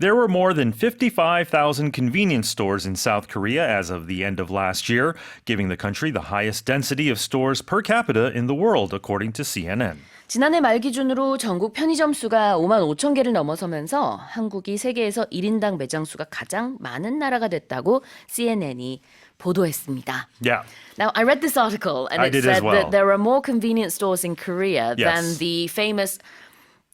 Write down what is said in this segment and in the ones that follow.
There were more than 55,000 convenience stores in South Korea as of the end of last year, giving the country the highest density of stores per capita in the world, according to CNN. 지난해 말 기준으로 전국 편의점 수가 5만 5천 개를 넘어서면서 한국이 세계에서 1인당 매장 수가 가장 많은 나라가 됐다고 CNN이 보도했습니다. Yeah. Now, I read this article and I it did as said well. that there are more convenience stores in Korea Yes. than the famous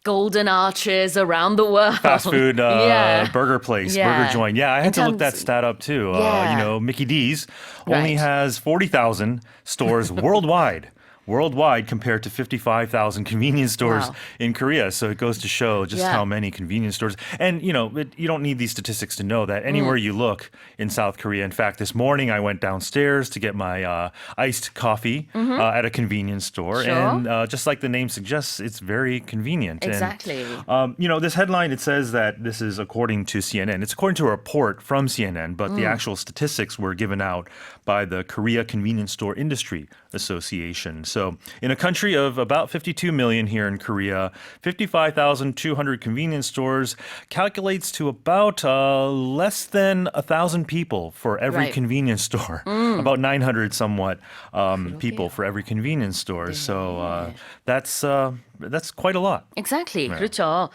golden arches around the world. Fast food uh, yeah. burger place, Yeah. burger joint. Yeah, I In had to look that stat up too. Uh, you know, Mickey D's only Right. has 40,000 stores worldwide. Worldwide compared to 55,000 convenience stores Wow. in Korea. So it goes to show just Yeah. how many convenience stores. And, you know, it, you don't need these statistics to know that anywhere Mm. you look in South Korea. In fact, this morning I went downstairs to get my uh, iced coffee uh, at a convenience store. Mm-hmm. Sure. And uh, just like the name suggests, it's very convenient. And, Exactly. um, you know, this headline, it says that this is according to CNN. It's according to a report from CNN, but the actual statistics were given out by the Korea Convenience Store Industry Association. So, in a country of about 52 million here in Korea, 55,200 convenience stores calculates to about uh, less than a thousand people for every Right. convenience store. About 900 somewhat um, people for every convenience store. So uh, that's uh, that's quite a lot. Exactly. 그렇죠.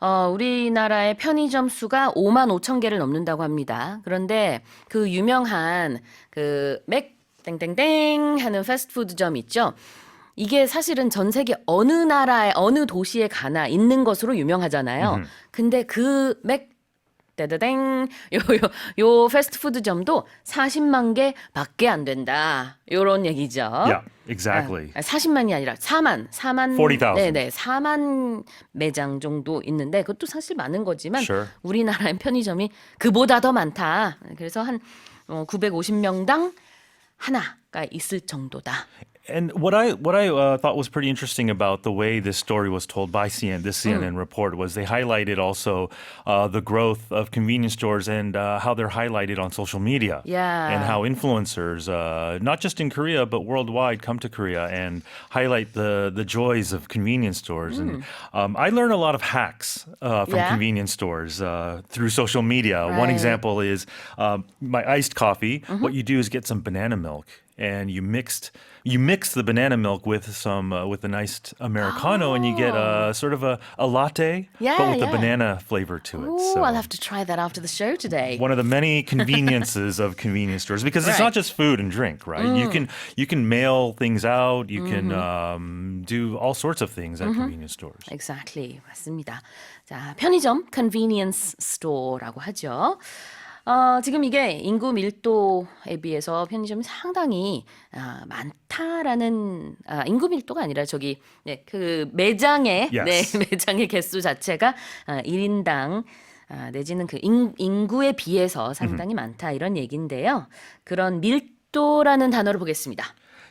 어, 우리나라의 편의점 수가 5만 5천 개를 넘는다고 합니다. 그런데 그 유명한 그맥 땡땡땡 하는 패스트푸드점 있죠. 이게 사실은 전 세계 어느 나라에 어느 도시에 가나 있는 것으로 유명하잖아요. 근데 그맥 떼드땡 요요 요 패스트푸드점도 40만 개밖에 안 된다. 요런 얘기죠. Yeah, exactly. 아, 40만이 아니라 4만, 4만 40,000. 네 네 4만 매장 정도 있는데 그것도 사실 많은 거지만 Sure. 우리나라의 편의점이 그보다 더 많다. 그래서 한 어, 950명당 하나가 있을 정도다. And what I what I uh, thought was pretty interesting about the way this story was told by CNN, this CNN report was they highlighted also uh, the growth of convenience stores and uh, how they're highlighted on social media. Yeah. And how influencers, uh, not just in Korea but worldwide, come to Korea and highlight the the joys of convenience stores. And um, I learned a lot of hacks uh, from Yeah? convenience stores uh, through social media. One example is um, my iced coffee. What you do is get some banana milk and you mixed you mix the banana milk with some uh, with an iced americano and you get a sort of a, a latte but Yeah, with the yeah. banana flavor to it. Oh, So I'll have to try that after the show today. one of the many conveniences of convenience stores because it's not Right. just food and drink, right? You can you can mail things out, you can um, do all sorts of things at convenience stores. Exactly. 맞습니다. 자, 편의점 convenience store라고 하죠. 어, 지금 이게 인구 밀도에 비해서 편의점이 상당히 아, 많다라는 아, 인구 밀도가 아니라 저기 네, 그 매장의 Yes. 네, 매장의 개수 자체가 아, 1인당 아, 내지는 그 인, 인구에 비해서 상당히 많다 이런 얘기인데요. 그런 밀도라는 단어를 보겠습니다.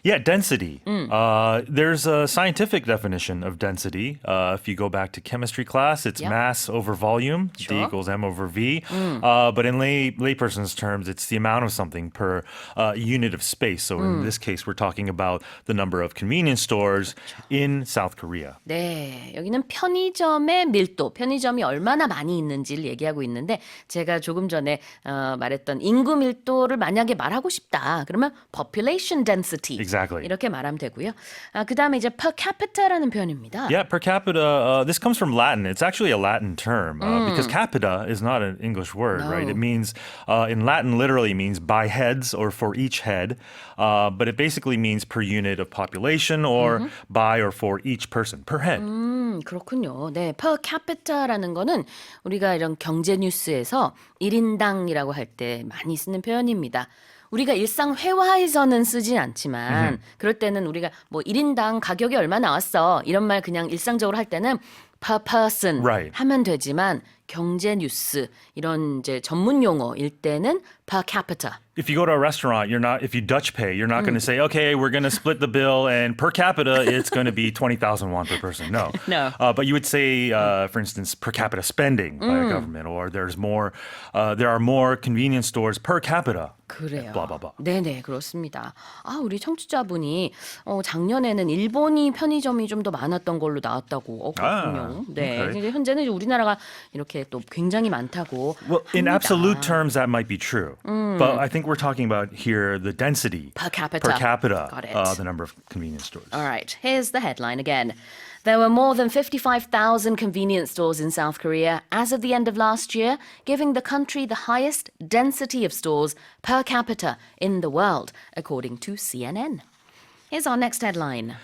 Yeah, density. Uh, there's a scientific definition of density. Uh, if you go back to chemistry class, it's Yep. mass over volume, D Sure. equals M over V. Uh, but in lay layperson's terms, it's the amount of something per uh, unit of space. So in this case, we're talking about the number of convenience stores in South Korea. 네, 여기는 편의점의 밀도, 편의점이 얼마나 많이 있는지를 얘기하고 있는데 제가 조금 전에 어, 말했던 인구 밀도를 만약에 말하고 싶다. 그러면 population density Exactly. 이렇게 말하면 되고요. 아, 그다음에 이제 per capita라는 표현입니다. Yeah, per capita. Uh, this comes from Latin. It's actually a Latin term uh, because capita is not an English word, right? It No. means uh, in Latin literally means by heads or for each head, uh, but it basically means per unit of population or by or for each person per head. 음, 그렇군요. 네, per capita라는 거는 우리가 이런 경제 뉴스에서 1인당이라고 할 때 많이 쓰는 표현입니다. 우리가 일상 회화에서는 쓰진 않지만 그럴 때는 우리가 뭐 1인당 가격이 얼마 나왔어? 이런 말 그냥 일상적으로 할 때는 per person Right. 하면 되지만 경제 뉴스 이런 이제 전문 용어일 때는 per capita. If you go to a restaurant, you're not. If you Dutch pay, you're not going to say, "Okay, we're going to split the bill, and per capita, it's going to be twenty thousand won per person." No, No. Uh, but you would say, uh, for instance, per capita spending by a government, or there's more. Uh, there are more convenience stores per capita. 그래요. Blah blah blah. 네네 그렇습니다. 아 우리 청취자분이 어, 작년에는 일본이 편의점이 좀 더 많았던 걸로 나왔다고 어, 그렇군요. 아, 네. 오케이. 이제 현재는 이제 우리나라가 이렇게 이렇게 또 굉장히 많다고 Well, in 합니다. absolute terms, that might be true. But I think we're talking about here the density Per capita. per capita, Got it. uh, the number of convenience stores. All right, here's the headline again. There were more than 55,000 convenience stores in South Korea as of the end of last year, giving the country the highest density of stores per capita in the world, according to CNN. Here's our next headline.